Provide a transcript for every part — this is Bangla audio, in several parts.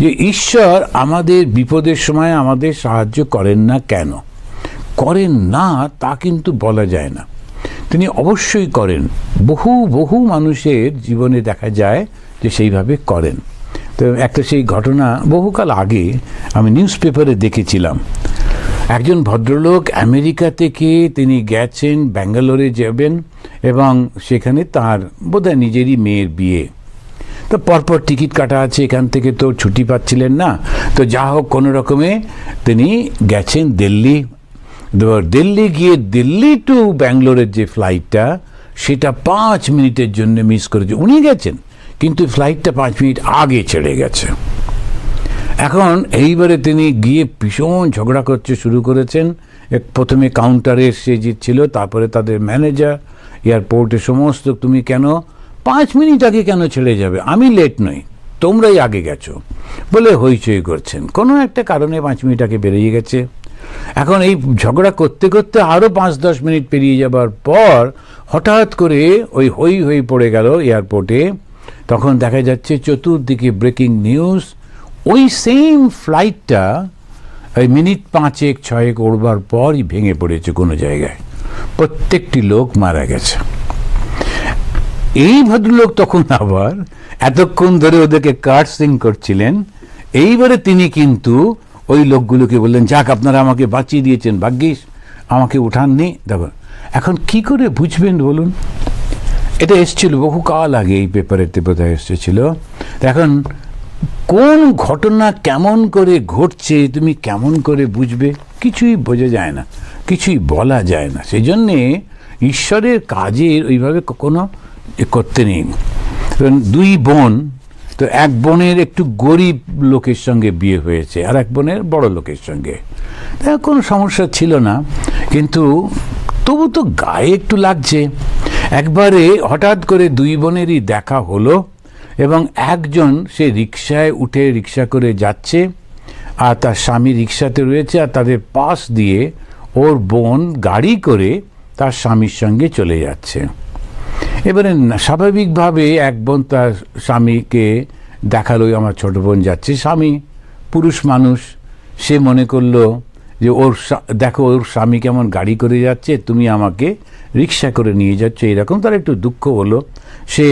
যে ঈশ্বর আমাদের বিপদের সময় আমাদের সাহায্য করেন না কেন? করেন না তা কিন্তু বলা যায় না। তিনি অবশ্যই করেন। বহু বহু মানুষের জীবনে দেখা যায় যে সেইভাবে করেন। তো একটা সেই ঘটনা বহুকাল আগে আমি নিউজ পেপারে দেখেছিলাম। একজন ভদ্রলোক আমেরিকা থেকে তিনি গেছেন, ব্যাঙ্গালোরে যাবেন এবং সেখানে তার বোধহয় নিজেরই মেয়ের বিয়ে। তো পরপর টিকিট কাটা আছে, এখান থেকে তো ছুটি পাচ্ছিলেন না। তো যা হোক, কোনো রকমে তিনি গেছেন দিল্লি। দিল্লি গিয়ে দিল্লি টু ব্যাঙ্গালোরের যে ফ্লাইটটা সেটা পাঁচ মিনিটের জন্য মিস করেছে। উনি গেছেন, কিন্তু ফ্লাইটটা পাঁচ মিনিট আগে ছেড়ে গেছে। এখন এইবারে তিনি গিয়ে ভীষণ ঝগড়া করতে শুরু করেছেন। এক প্রথমে কাউন্টারে সে যে ছিল, তারপরে তাদের ম্যানেজার এয়ারপোর্টে সমস্ত, তুমি কেন পাঁচ মিনিট আগে কেন ছেড়ে যাবে? আমি লেট নই। তোমরাই আগে গেছো। বলে হইচই করছেন। কোনো একটা কারণে পাঁচ মিনিট আগে বেরিয়ে গেছে। এখন এই ঝগড়া করতে করতে আরও পাঁচ, দশ মিনিট পেরিয়ে যাবার পর হঠাৎ করে ওই হই হই পড়ে গেল এয়ারপোর্টে। তখন দেখা যাচ্ছে চতুর্দিকে ব্রেকিং নিউজ। ওই সেম ফ্লাইটটা ওই মিনিট পাঁচেক, ছয়েক ওড়বার পরই ভেঙে পড়েছে কোনো জায়গায়। প্রত্যেকটি লোক মারা গেছে। এই ভদ্রলোক তখন আবার এতক্ষণ ধরে ওদেরকে কার্সিং করছিলেন, এইবারে তিনি কিন্তু ওই লোকগুলোকে বললেন, যাক, আপনারা আমাকে বাঁচিয়ে দিয়েছেন, ভাগ্যিস, আমাকে উঠাননি। দেখো, এখন কি করে বুঝবেন বলুন? এটা এসছিল বহুকাল আগে, এই পেপারেতে বোধহয় এসেছিল। এখন কোন ঘটনা কেমন করে ঘটছে, তুমি কেমন করে বুঝবে? কিছুই বোঝা যায় না, কিছুই বলা যায় না। সেই জন্যে ঈশ্বরের কাজের ওইভাবে কোনো করতে নেই। দুই বোন, তো এক বোনের একটু গরিব লোকের সঙ্গে বিয়ে হয়েছে, আর এক বোনের বড় লোকের সঙ্গে। তা কোনো সমস্যা ছিল না, কিন্তু তবু তো গায়ে একটু লাগছে। একবারে হঠাৎ করে দুই বোনেরই দেখা হলো, এবং একজন সে রিক্সায় উঠে রিক্সা করে যাচ্ছে, আর তার স্বামী রিক্সাতে রয়েছে, আর তাদের পাশ দিয়ে ওর বোন গাড়ি করে তার স্বামীর সঙ্গে চলে যাচ্ছে। এবারে স্বাভাবিকভাবে এক বোন তার স্বামীকে দেখালোই আমার ছোট বোন যাচ্ছে। স্বামী পুরুষ মানুষ। সে মনে করল যে ওর দেখো ওর স্বামী কেমন গাড়ি করে যাচ্ছে, তুমি আমাকে রিক্সা করে নিয়ে যাচ্ছ। এরকম তার একটু দুঃখ হলো। সে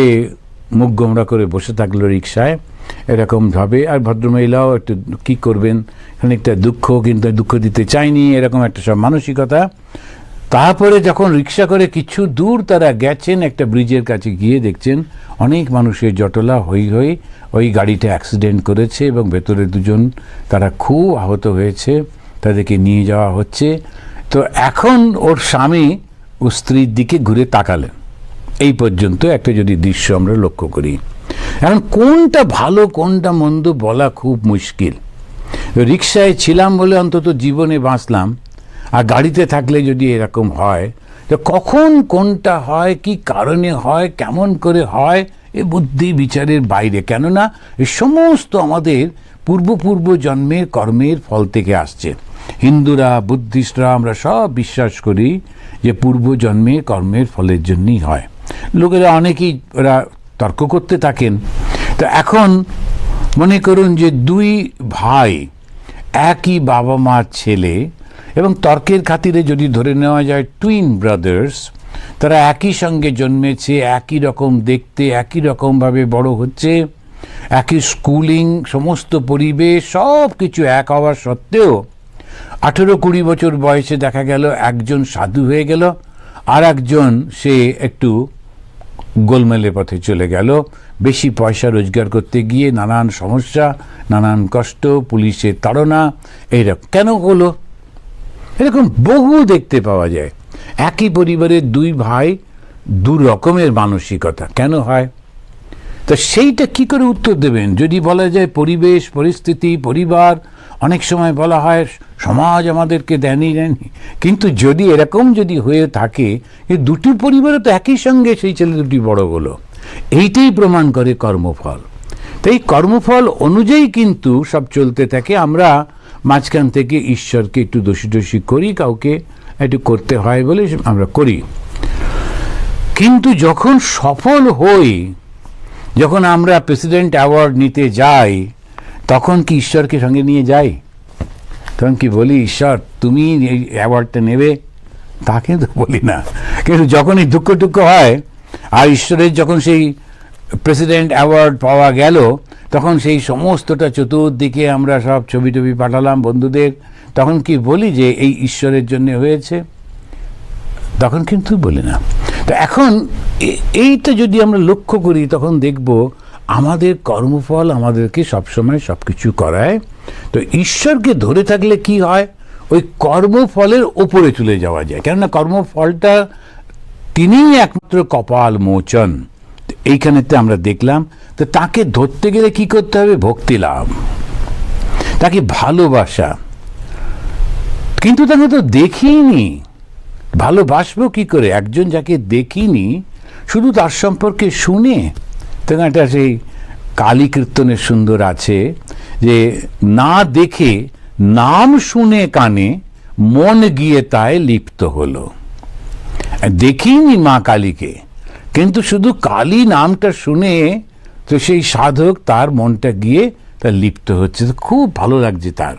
মুখ গোমরা করে বসে থাকল রিক্সায়। এরকমভাবে আর ভদ্রমহিলাও একটু কী করবেন? খানিকটা দুঃখ কিন্তু দুঃখ দিতে চায়নি। এরকম একটা সব মানসিকতা। তারপরে যখন রিক্সা করে কিছু দূর তারা গেছেন একটা ব্রিজের কাছে গিয়ে দেখছেন অনেক মানুষের জটলা হই হই ওই গাড়িটা অ্যাক্সিডেন্ট করেছে এবং ভেতরে দুজন তারা খুব আহত হয়েছে, তাদেরকে নিয়ে যাওয়া হচ্ছে। তো এখন ওর স্বামী ও স্ত্রীর দিকে ঘুরে তাকালেন। এই পর্যন্ত একটা যদি দৃশ্য আমরা লক্ষ্য করি। এখন কোনটা ভালো, কোনটা মন্দ বলা খুব মুশকিল। রিক্সায় ছিলাম বলে অন্তত জীবনে বাঁচলাম আর গাড়িতে থাকলে যদি এরকম হয়, তো কখন কোনটা হয়, কি কারণে হয়, কেমন করে হয়, এ বুদ্ধি বিচারের বাইরে। কেননা এ সমস্ত আমাদের পূর্বপূর্ব জন্মের কর্মের ফল থেকে আসছে। হিন্দুরা, বুদ্ধিস্টরা আমরা সব বিশ্বাস করি যে পূর্বজন্মের কর্মের ফলের জন্যই হয়। লোকেরা অনেকেই ওরা তর্ক করতে থাকেন। তো এখন মনে করুন যে দুই ভাই, একই বাবা মার ছেলে এবং তর্কের খাতিরে যদি ধরে নেওয়া যায় টুইন ব্রাদার্স তারা একই সঙ্গে জন্মেছে, একই রকম দেখতে, একই রকমভাবে বড় হচ্ছে, একই স্কুলিং সমস্ত পরিবেশ সব কিছু এক হওয়ার সত্ত্বেও আঠেরো কুড়ি বছর বয়সে দেখা গেল একজন সাধু হয়ে গেল আর একজন সে একটু গোলমেলে পথে চলে গেল। বেশি পয়সা রোজগার করতে গিয়ে নানান সমস্যা, নানান কষ্ট, পুলিশের তাড়না, এইরকম। কেন হলো? এরকম বহু দেখতে পাওয়া যায়। একই পরিবারের দুই ভাই দু রকমের মানসিকতা। কেন হয়? তো সেইটা কি করে উত্তর দেবেন? যদি বলা যায় পরিবেশ, পরিস্থিতি, পরিবার, অনেক সময় বলা হয় সমাজ আমাদেরকে দেয়নি দেয়নি। কিন্তু যদি এরকম যদি হয়ে থাকে, এই দুটি পরিবারে তো একই সঙ্গে সেই ছেলে দুটি বড় হলো। এইটাই প্রমাণ করে কর্মফল। তাই কর্মফল অনুযায়ী কিন্তু সব চলতে থাকে। আমরা মাঝখান থেকে ঈশ্বরকে একটু দোষী দোষী করি, কাউকে একটু করতে হয় বলে আমরা করি। কিন্তু যখন সফল হই, যখন আমরা প্রেসিডেন্ট অ্যাওয়ার্ড নিতে যাই, তখন কি ঈশ্বরকে সঙ্গে নিয়ে যাই? তখন কি বলি, ঈশ্বর, তুমি এই অ্যাওয়ার্ডটা নেবে? তা কিন্তু বলি না। কিন্তু যখনই দুঃখ টুক্ষ হয়, আর ঈশ্বরের যখন সেই প্রেসিডেন্ট অ্যাওয়ার্ড পাওয়া গেল, তখন সেই সমস্তটা চতুর্দিকে আমরা সব ছবি টবি পাঠালাম বন্ধুদের। তখন কি বলি যে এই ঈশ্বরের জন্য হয়েছে? তখন কিন্তু বলি না। তো এখন এইটা যদি আমরা লক্ষ্য করি, তখন দেখব আমাদের কর্মফল আমাদেরকে সবসময় সব কিছু করায়। তো ঈশ্বরকে ধরে থাকলে কি হয়? ওই কর্মফলের ওপরে চলে যাওয়া যায়। কেননা কর্মফলটা তিনিই একমাত্র কপাল মোচন। এইখানেতে আমরা দেখলাম, তো তাকে ধরতে গেলে কি করতে হবে? ভক্তি লাভ। তাকে ভালোবাসা। কিন্তু তাকে তো দেখিনি। ভালোবাসবো কি করে? একজন যাকে দেখিনি, শুধু তার সম্পর্কে শুনে। তখন একটা সেই কালী কীর্তনের সুন্দর আছে যে, না দেখে, নাম শুনে কানে, মন গিয়ে তাই লিপ্ত হলো। দেখিনি মা কালীকে। কিন্তু শুধু কালী নামটা শুনে তো সেই সাধক তার মনটা গিয়ে তার লিপ্ত হচ্ছে। তো খুব ভালো লাগছে তার।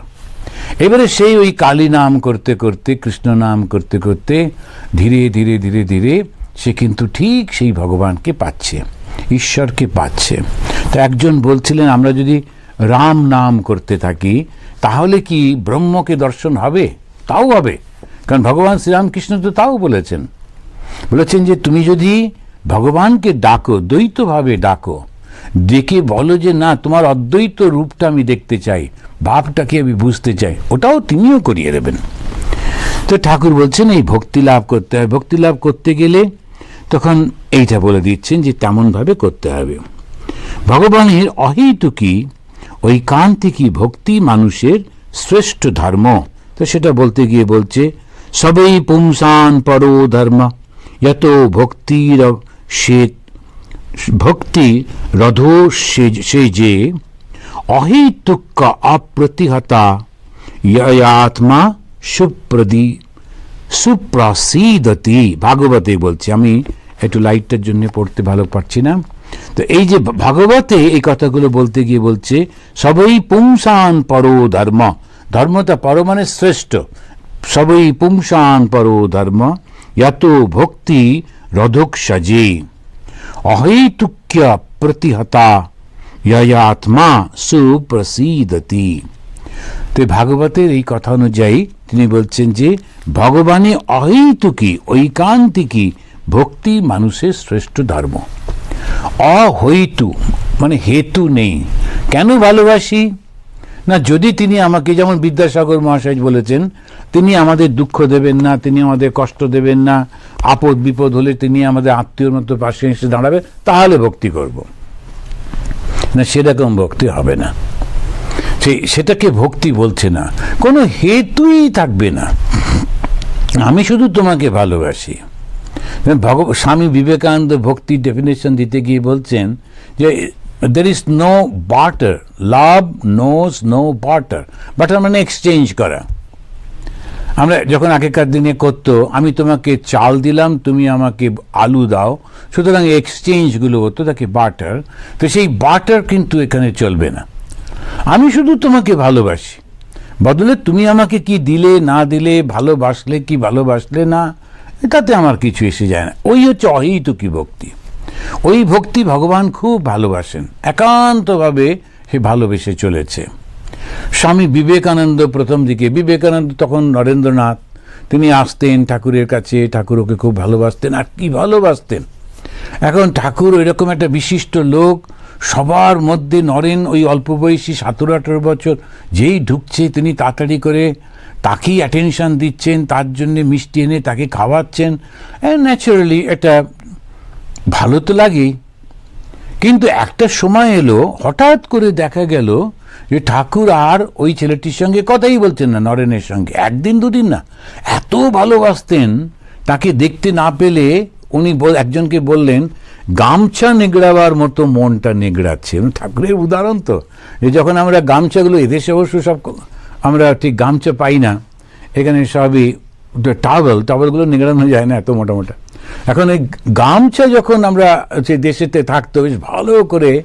এবারে সেই ওই কালী নাম করতে করতে, কৃষ্ণ নাম করতে করতে ধীরে ধীরে ধীরে ধীরে সে কিন্তু ঠিক সেই ভগবানকে পাচ্ছে, ঈশ্বরকে পাচ্ছে। তো একজন বলছিলেন, আমরা যদি রাম নাম করতে থাকি, তাহলে কি ব্রহ্মকে দর্শন হবে? তাও হবে, কারণ ভগবান শ্রীরামকৃষ্ণ তো তাও বলেছেন। বলেছেন যে তুমি যদি ভগবানকে ডাকো, দ্বৈতভাবে ডাকো। ডেকে বলো যে, না, তোমার অদ্বৈত রূপটা আমি দেখতে চাই, ভাবটাকে আমি বুঝতে চাই। ওটাও তিনিও করিয়ে দেবেন। তো ঠাকুর বলছেন, এই ভক্তি লাভ করতে হয় ভক্তি লাভ করতে গেলে তখন এইটা বলে দিচ্ছেন যে, তেমনভাবে করতে হবে। ভগবানের অহেতুকি ঐকান্তিকী ভক্তি মানুষের শ্রেষ্ঠ ধর্ম। তো সেটা বলতে গিয়ে বলছে, সবই পুংসান পরো ধর্ম, যত ভক্তির সে ভক্তি রধো সে যে অহেতুক অপ্রতিহতা আত্মা সুপ্রদি সুপ্রসিদতি। ভাগবতে বলছি, আমি একটু লাইটটার জন্য পড়তে ভালো পারছি না। তো এই যে ভাগবতে এই কথাগুলো বলতে গিয়ে বলছে, সবই পুংসান পরো ধর্ম। ধর্মটা পর মানে শ্রেষ্ঠ। সবই পুংসান পরো ধর্ম। যত ভক্তি রধক সাজে। অহেতুক্য প্রতিহতা আত্মা সুপ্রসিদতি। তো ভাগবতের এই কথা অনুযায়ী তিনি বলছেন যে, ভগবানে অহেতুকি, ঐকান্তিকী ভক্তি মানুষের শ্রেষ্ঠ ধর্ম। অহৈতু মানে হেতু নেই। কেন ভালোবাসি? না, যদি তিনি আমাকে, যেমন বিদ্যাসাগর মহাশয় বলেছেন, তিনি আমাদের দুঃখ দেবেন না, তিনি আমাদের কষ্ট দেবেন না, আপদ বিপদ হলে তিনি আমাদের আত্মীয়র মতো পাশে এসে দাঁড়াবে, তাহলে ভক্তি করব। না, সেরকম ভক্তি হবে না। সেই সেটাকে ভক্তি বলছে না। কোনো হেতুই থাকবে না। আমি শুধু তোমাকে ভালোবাসি। ভগ স্বামী বিবেকানন্দ ভক্তির ডেফিনেশন দিতে গিয়ে বলছেন যে there is no barter love knows no barter barter মানে এক্সচেঞ্জ করা। আমরা যখন আগেকার দিনে করতো, আমি তোমাকে চাল দিলাম, তুমি আমাকে আলু দাও। সুতরাং এক্সচেঞ্জগুলো হতো, তাকে বাটার তো সেই বাটার কিন্তু এখানে চলবে না। আমি শুধু তোমাকে ভালোবাসি। বদলে তুমি আমাকে কি দিলে, না দিলে, ভালোবাসলে কি ভালোবাসলে না তাতে আমার কিছু এসে যায় না। ওই হচ্ছে অহিতুকি ভক্তি। ওই ভক্তি ভগবান খুব ভালোবাসেন। একান্তভাবে সে ভালোবেসে চলেছে। স্বামী বিবেকানন্দ প্রথম দিকে, বিবেকানন্দ তখন নরেন্দ্রনাথ, তিনি আসতেন ঠাকুরের কাছে, ঠাকুর ওকে খুব ভালোবাসতেন, আর কি ভালোবাসতেন। এখন ঠাকুর ওইরকম একটা বিশিষ্ট লোক, সবার মধ্যে নরেন ওই অল্প বয়সী সতেরো আঠেরো বছর, যেই ঢুকছে তিনি তাড়াতাড়ি করে তাকেই অ্যাটেনশন দিচ্ছেন, তার জন্যে মিষ্টি এনে তাকে খাওয়াচ্ছেন। ন্যাচারালি এটা ভালো তো লাগেই। কিন্তু একটা সময় এলো, হঠাৎ করে দেখা গেল যে ঠাকুর আর ওই ছেলেটির সঙ্গে কথাই বলছেন না, নরেনের সঙ্গে। একদিন দুদিন না। এত ভালোবাসতেন, তাকে দেখতে না পেলে উনি একজনকে বললেন, গামছা নেগড়াবার মতো মনটা নেগড়াচ্ছে। ঠাকুরের উদাহরণ তো। যে যখন আমরা গামছাগুলো, এদেশে অবশ্য সব আমরা ঠিক গামছা পাই না। এখানে সবই টাওয়েল টাওয়েলগুলো নিগড়ানো যায় না এত মোটা মোটা এখন এই গামছা যখন আমরা হচ্ছে দেশেতে থাকতো, বেশ ভালো করে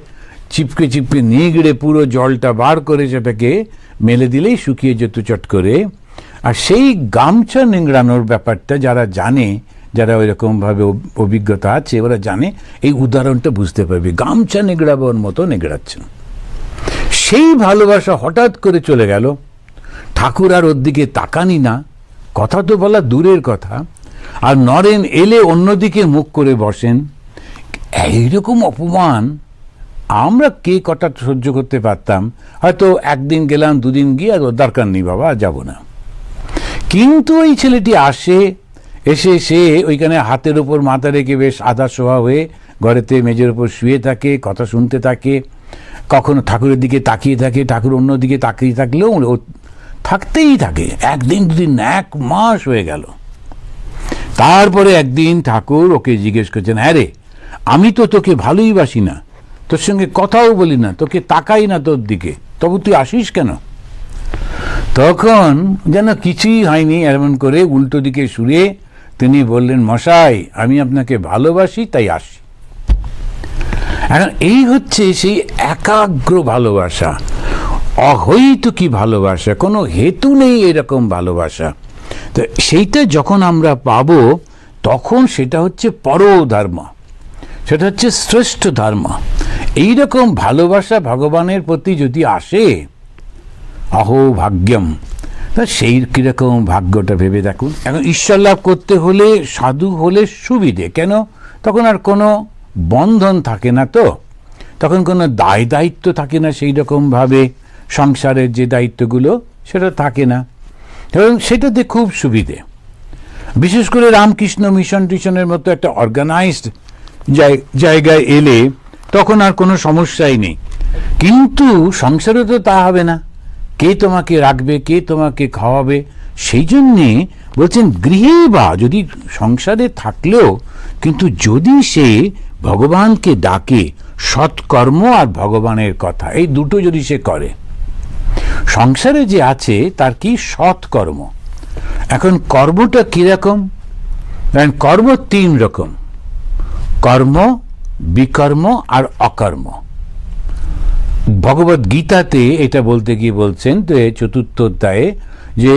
চিপকে চিপকে নিগড়ে পুরো জলটা বার করে সেটাকে মেলে দিলেই শুকিয়ে যেত চট করে। আর সেই গামছা নিংড়ানোর ব্যাপারটা যারা জানে, যারা ওইরকমভাবে অভ- অভিজ্ঞতা আছে, ওরা জানে, এই উদাহরণটা বুঝতে পারবে। গামছা নিগড়াবার মতো নিগড়াচ্ছেন সেই ভালোবাসা হঠাৎ করে চলে গেল। ঠাকুর আর ওর দিকে তাকানি না। কথা তো বলা দূরের কথা। আর নরেন এলে অন্যদিকে মুখ করে বসেন, এইরকম অপমান? আমরা কে কটা সহ্য করতে পারতাম? হয়তো একদিন গেলাম, দুদিন গিয়ে আর দরকার নেই বাবা যাব না। কিন্তু ওই ছেলেটি আসে, এসে সে ওইখানে হাতের ওপর মাথা রেখে বেশ আধা শোয়া হয়ে ঘরেতে মেজের ওপর শুয়ে থাকে, কথা শুনতে থাকে, কখনো ঠাকুরের দিকে তাকিয়ে থাকে, ঠাকুর অন্য দিকে তাকিয়ে থাকলেও ও থাকতেই থাকে। একদিন, দুদিন, এক মাস হয়ে গেল। তারপরে একদিন ঠাকুর ওকে জিজ্ঞেস করছেন হ্যাঁ রে, আমি তো তোকে ভালোই বাসি না। তোর সঙ্গে কথাও বলি না, তোকে তাকাই না তোর দিকে। তবু তুই আসিস কেন? তখন যেন কিছুই হয়নি, এমন করে উল্টো দিকে সুরে তিনি বললেন, মশাই, আমি আপনাকে ভালোবাসি, তাই আসি। এখন এই হচ্ছে সেই একাগ্র ভালোবাসা। অহৈতুকি ভালোবাসা, কোনো হেতু নেই এরকম ভালোবাসা। তো সেইটা যখন আমরা পাবো, তখন সেটা হচ্ছে পরধর্ম। সেটা হচ্ছে শ্রেষ্ঠ ধর্ম। এইরকম ভালোবাসা ভগবানের প্রতি যদি আসে অহো ভাগ্যম। তা সেই কীরকম ভাগ্যটা ভেবে দেখুন। এখন ঈশ্বর লাভ করতে হলে, সাধু হলে সুবিধে। কেন? তখন আর কোনো বন্ধন থাকে না তো। তখন কোনো দায় দায়িত্ব থাকে না সেই রকমভাবে সংসারের যে দায়িত্বগুলো, সেটা থাকে না। এবং সেটাতে খুব সুবিধে। বিশেষ করে রামকৃষ্ণ মিশন টিশনের মতো একটা অর্গানাইজড জায়গায় এলে তখন আর কোনো সমস্যাই নেই। কিন্তু সংসারে তো তা হবে না। কে তোমাকে রাখবে, কে তোমাকে খাওয়াবে, সেই জন্যে বলছেন গৃহে বা যদি সংসারে থাকলেও কিন্তু যদি সে ভগবানকে ডাকে সৎকর্ম আর ভগবানের কথা, এই দুটো যদি সে করে সংসারে যে আছে, তার কি সৎকর্ম? এখন কর্মটা কীরকম কর্ম তিন রকম। কর্ম, বিকর্ম আর অকর্ম। ভগবত গীতাতে এটা বলতে গিয়ে বলছেন, তো চতুর্থ অধ্যায়ে, যে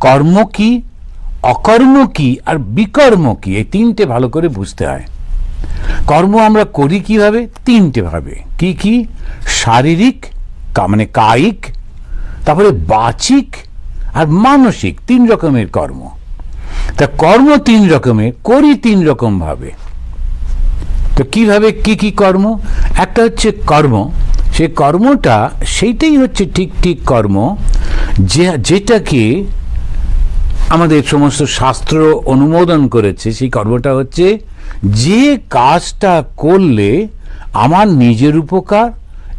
কর্ম কি, অকর্ম কি আর বিকর্ম কি, এই তিনটে ভালো করে বুঝতে হয়। কর্ম আমরা করি কীভাবে? তিনটে ভাবে। কি কি? শারীরিক মানে কায়িক তারপরে বাচিক আর মানসিক তিন রকমের কর্ম। তা কর্ম তিন রকমের, করি তিন রকম ভাবে। তো কীভাবে কি কি কর্ম? একটা হচ্ছে কর্ম, সে কর্মটা সেইটাই হচ্ছে ঠিক ঠিক কর্ম, যে যেটাকে আমাদের সমস্ত শাস্ত্র অনুমোদন করেছে, সেই কর্মটা হচ্ছে যে কাজটা করলে আমার নিজের উপকার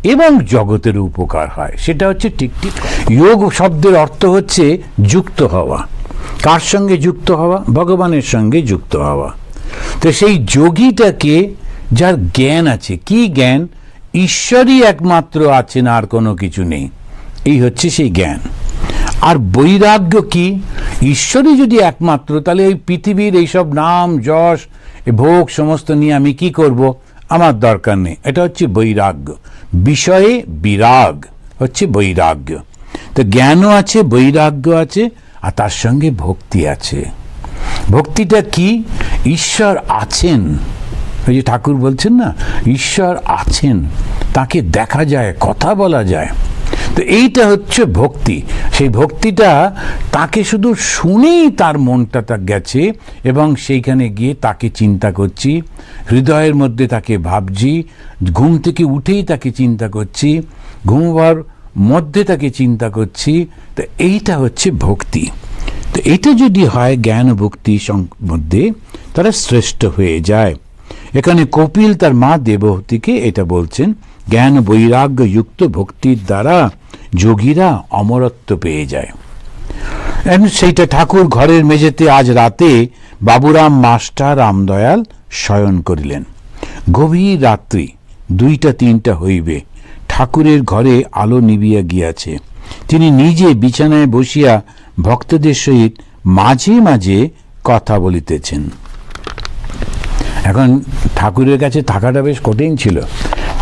এবং জগতের উপকার হয়। সেটা হচ্ছে ঠিক ঠিক যোগ শব্দের অর্থ হচ্ছে যুক্ত হওয়া। কার সঙ্গে যুক্ত হওয়া? ভগবানের সঙ্গে যুক্ত হওয়া। তো সেই যোগীটাকে যার জ্ঞান আছে, কি জ্ঞান? ঈশ্বরই একমাত্র আছেন, আর কোনো কিছু নেই। এই হচ্ছে সেই জ্ঞান। আর বৈরাগ্য কি? ঈশ্বরই যদি একমাত্র, তাহলে এই পৃথিবীর এইসব নাম, যশ ভোগ, সমস্ত নিয়ে আমি কি করব? আমার দরকার নেই। এটা হচ্ছে বৈরাগ্য। বিষয়ে বিরাগ হচ্ছে বৈরাগ্য। তো জ্ঞানও আছে, বৈরাগ্য আছে, আর তার সঙ্গে ভক্তি আছে। ভক্তিটা কি? ঈশ্বর আছেন। ওই যে ঠাকুর বলছেন না, ঈশ্বর আছেন। তাকে দেখা যায়, কথা বলা যায়। তো এইটা হচ্ছে ভক্তি। সেই ভক্তিটা তাকে শুধু শুনেই তার মনটা তা গেছে এবং সেইখানে গিয়ে তাকে চিন্তা করছি, হৃদয়ের মধ্যে তাকে ভাবছি, ঘুম থেকে উঠেই তাকে চিন্তা করছি, ঘুমবার মধ্যে তাকে চিন্তা করছি, তো এইটা হচ্ছে ভক্তি। তো এটা যদি হয় জ্ঞান ভক্তি মধ্যে তারা শ্রেষ্ঠ হয়ে যায়। এখানে কপিল তার মা দেবহতীকে এটা বলছেন জ্ঞান বৈরাগ্য যুক্ত ভক্তির দ্বারা যোগীরা অমরত্ব পেয়ে যায়। সেইটা ঠাকুর ঘরের মেঝেতে আজ রাতে বাবুরাম মাস্টার রামদয়াল শয়ন করিলেন। গভীর রাত্রি, দুইটা তিনটা হইবে, ঠাকুরের ঘরে আলো নিবিয়া গিয়াছে। তিনি নিজে বিছানায় বসিয়া ভক্তদের সহিত মাঝে মাঝে কথা বলিতেছেন। এখন ঠাকুরের কাছে থাকাটা বেশ কঠিন ছিল।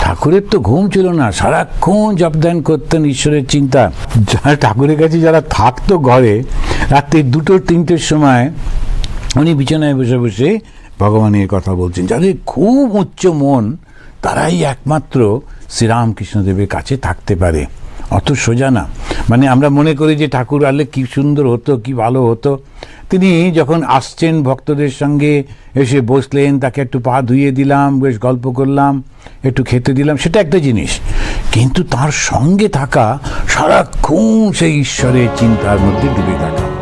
ঠাকুরের তো ঘুম ছিল না, সারাক্ষণ জপদান করতেন ঈশ্বরের চিন্তা। যারা ঠাকুরের কাছে যারা থাকতো ঘরে, রাত্রি দুটো, তিনটের সময়, উনি বিছানায় বসে বসে ভগবানের কথা বলছেন। যাদের খুব উচ্চ মন, তারাই একমাত্র শ্রীরামকৃষ্ণদেবের কাছে থাকতে পারে। অত সোজা না। মানে আমরা মনে করি যে ঠাকুর আলে কি সুন্দর হতো, কি ভালো হতো। তিনি যখন আসছেন ভক্তদের সঙ্গে, এসে বসলেন, তাকে একটু পা ধুয়ে দিলাম, বেশ গল্প করলাম, একটু খেতে দিলাম, সেটা একটা জিনিস। কিন্তু তার সঙ্গে থাকা সারাক্ষণ সেই ঈশ্বরের চিন্তার মধ্যে ডুবে থাকা